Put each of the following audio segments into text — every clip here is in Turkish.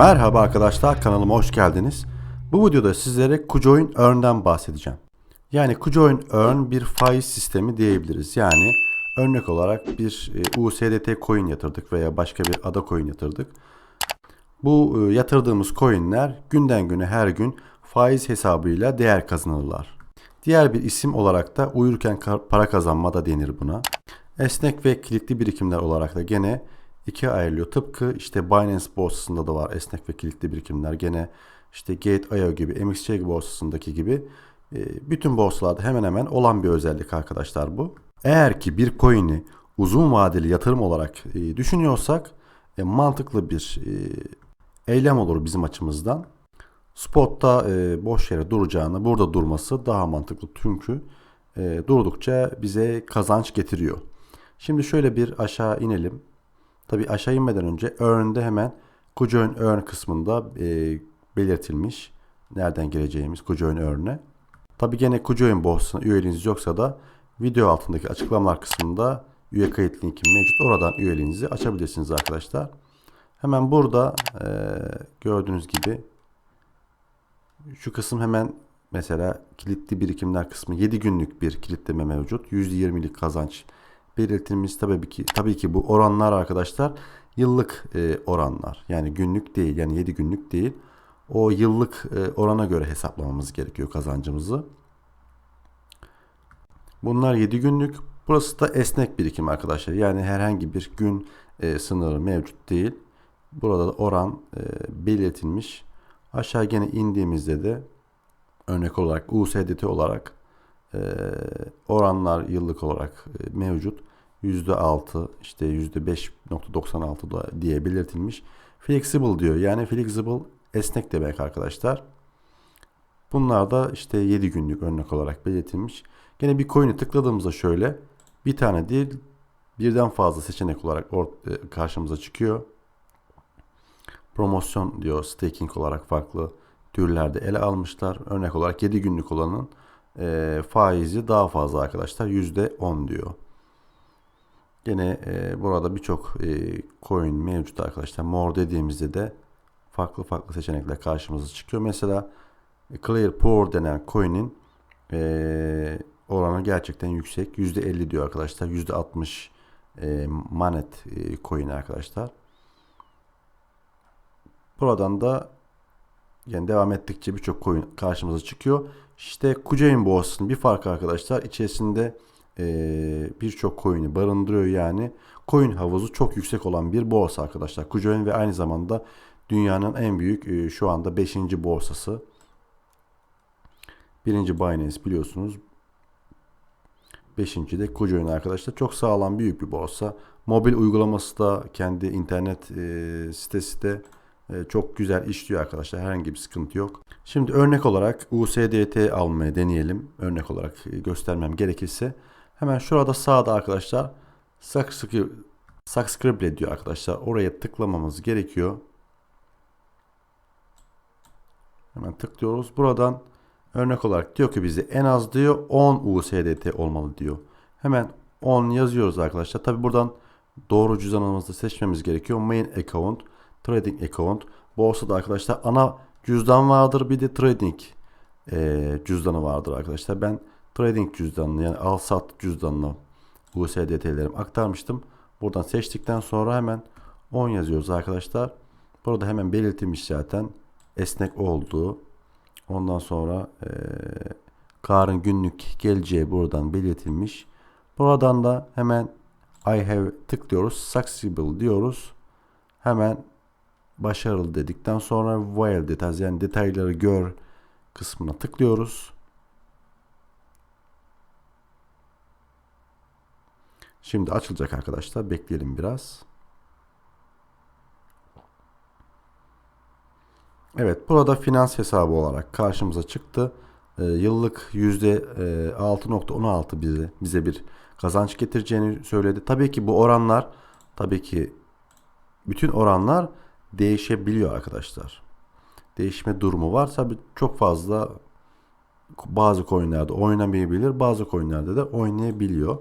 Merhaba arkadaşlar kanalıma hoş geldiniz. Bu videoda sizlere Kucoin Earn'den bahsedeceğim. Yani Kucoin Earn bir faiz sistemi diyebiliriz. Yani örnek olarak bir e, USDT coin yatırdık veya başka bir ada coin yatırdık. Bu e, yatırdığımız coinler günden güne her gün faiz hesabıyla değer kazanırlar. Diğer bir isim olarak da uyurken para kazanma da denir buna. Esnek ve kilitli birikimler olarak da gene ikiye ayrılıyor. Tıpkı işte Binance borsasında da var esnek ve kilitli birikimler. Gene işte Gate.io gibi, MXC borsasındaki gibi e, bütün borsalarda hemen hemen olan bir özellik arkadaşlar bu. Eğer ki bir coin'i uzun vadeli yatırım olarak e, düşünüyorsak e, mantıklı bir eylem olur bizim açımızdan. Spot'ta boş yere duracağını burada durması daha mantıklı çünkü durdukça bize kazanç getiriyor. Şimdi şöyle bir aşağı inelim. Tabi aşağı inmeden önce Earn'de hemen Kucoin Earn kısmında e, belirtilmiş. Nereden gireceğimiz Kucoin Earn'e. Tabi gene Kucoin borsasına üyeliğiniz yoksa da video altındaki açıklamalar kısmında üye kayıt linki mevcut. Oradan üyeliğinizi açabilirsiniz arkadaşlar. Hemen burada e, gördüğünüz gibi şu kısım hemen mesela kilitli birikimler kısmı 7 günlük bir kilitleme mevcut. %20'lik kazanç belirtilmiş tabii ki tabii ki bu oranlar arkadaşlar yıllık e, oranlar. Yani günlük değil yani 7 günlük değil. O yıllık e, orana göre hesaplamamız gerekiyor kazancımızı. Bunlar 7 günlük. Burası da esnek birikim arkadaşlar. Yani herhangi bir gün e, sınırı mevcut değil. Burada da oran e, belirtilmiş. Aşağı gene indiğimizde de örnek olarak USDT olarak oranlar yıllık olarak e, mevcut. %6 işte %5.96 da diye belirtilmiş. Flexible diyor. Yani flexible esnek demek arkadaşlar. Bunlar da işte 7 günlük örnek olarak belirtilmiş. Gene bir coin'i tıkladığımızda şöyle bir tane değil birden fazla seçenek olarak karşımıza çıkıyor. Promosyon diyor staking olarak farklı türlerde ele almışlar. Örnek olarak 7 günlük olanın e, faizi daha fazla arkadaşlar. %10 diyor. Gene e, burada birçok e, coin mevcut arkadaşlar. More dediğimizde de farklı farklı seçenekler karşımıza çıkıyor. Mesela Clear Poor denen coin'in e, oranı gerçekten yüksek. %50 diyor arkadaşlar. %60 e, manet e, coin arkadaşlar. Buradan da yani devam ettikçe birçok coin karşımıza çıkıyor. İşte Kucoin borsasının bir farkı arkadaşlar içerisinde e, birçok coin'i barındırıyor yani. Coin havuzu çok yüksek olan bir borsa arkadaşlar. Kucoin ve aynı zamanda dünyanın en büyük e, şu anda 5. borsası. Birinci Binance biliyorsunuz. Beşinci de Kucoin arkadaşlar. Çok sağlam büyük bir borsa. Mobil uygulaması da kendi internet e, sitesi de çok güzel işliyor arkadaşlar. Herhangi bir sıkıntı yok. Şimdi örnek olarak USDT almaya deneyelim. Örnek olarak e, göstermem gerekirse. Hemen şurada sağda arkadaşlar subscribe diyor arkadaşlar. Oraya tıklamamız gerekiyor. Hemen tıklıyoruz. Buradan örnek olarak diyor ki bize en az diyor 10 USDT olmalı diyor. Hemen 10 yazıyoruz arkadaşlar. Tabi buradan doğru cüzdanımızı seçmemiz gerekiyor. Main account, trading account. Borsada arkadaşlar ana cüzdan vardır. Bir de trading e, cüzdanı vardır arkadaşlar. Ben trading cüzdanını yani al sat cüzdanını USDT'lerimi aktarmıştım. Buradan seçtikten sonra hemen 10 yazıyoruz arkadaşlar. Burada hemen belirtilmiş zaten esnek olduğu. Ondan sonra e, karın günlük geleceği buradan belirtilmiş. Buradan da hemen I have tıklıyoruz. Successful diyoruz. Hemen başarılı dedikten sonra while details yani detayları gör kısmına tıklıyoruz. Şimdi açılacak arkadaşlar. Bekleyelim biraz. Evet burada finans hesabı olarak karşımıza çıktı. E, yıllık %6.16 e, bize, bize bir kazanç getireceğini söyledi. Tabii ki bu oranlar tabii ki bütün oranlar değişebiliyor arkadaşlar. Değişme durumu var. Tabii çok fazla bazı coinlerde oynamayabilir. Bazı coinlerde de oynayabiliyor.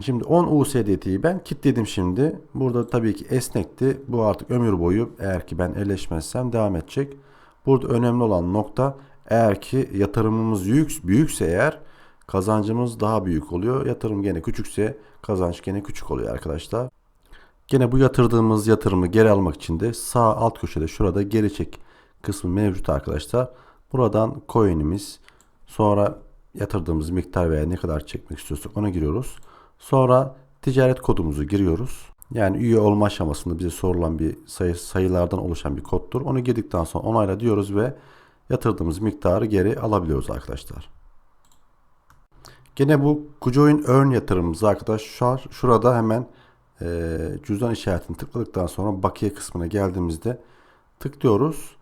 Şimdi 10 USDT'yi ben kilitledim şimdi. Burada tabii ki esnekti. Bu artık ömür boyu eğer ki ben elleşmezsem devam edecek. Burada önemli olan nokta eğer ki yatırımımız büyük, büyükse eğer kazancımız daha büyük oluyor. Yatırım gene küçükse kazanç gene küçük oluyor arkadaşlar. Gene bu yatırdığımız yatırımı geri almak için de sağ alt köşede şurada geri çek kısmı mevcut arkadaşlar. Buradan coin'imiz sonra yatırdığımız miktar veya ne kadar çekmek istiyorsak ona giriyoruz. Sonra ticaret kodumuzu giriyoruz. Yani üye olma aşamasında bize sorulan bir sayı, sayılardan oluşan bir koddur. Onu girdikten sonra onayla diyoruz ve yatırdığımız miktarı geri alabiliyoruz arkadaşlar. Gene bu Kucoin Earn yatırımımız arkadaşlar şurada hemen e, cüzdan işaretini tıkladıktan sonra bakiye kısmına geldiğimizde tıklıyoruz.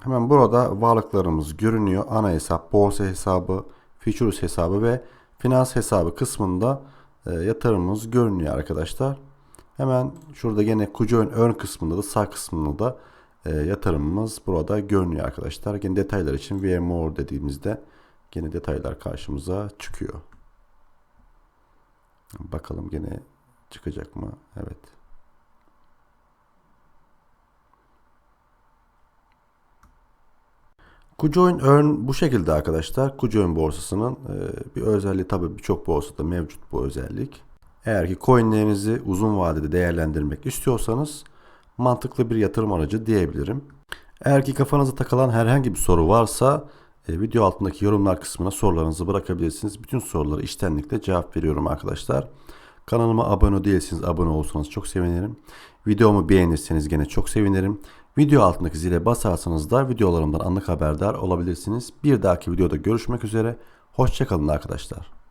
Hemen burada varlıklarımız görünüyor. Ana hesap, borsa hesabı, futures hesabı ve finans hesabı kısmında e, yatırımımız görünüyor arkadaşlar. Hemen şurada gene Kucoin Earn kısmında da sağ kısmında da e, yatırımımız burada görünüyor arkadaşlar. Yine detaylar için View More dediğimizde yine detaylar karşımıza çıkıyor. Bakalım gene çıkacak mı? Evet. Kucoin Earn bu şekilde arkadaşlar. Kucoin borsasının e, bir özelliği tabii birçok borsada mevcut bu özellik. Eğer ki coinlerinizi uzun vadede değerlendirmek istiyorsanız mantıklı bir yatırım aracı diyebilirim. Eğer ki kafanıza takılan herhangi bir soru varsa e, video altındaki yorumlar kısmına sorularınızı bırakabilirsiniz. Bütün soruları iştenlikle cevap veriyorum arkadaşlar. Kanalıma abone değilseniz abone olursanız çok sevinirim. Videomu beğenirseniz gene çok sevinirim. Video altındaki zile basarsanız da videolarımdan anlık haberdar olabilirsiniz. Bir dahaki videoda görüşmek üzere. Hoşçakalın arkadaşlar.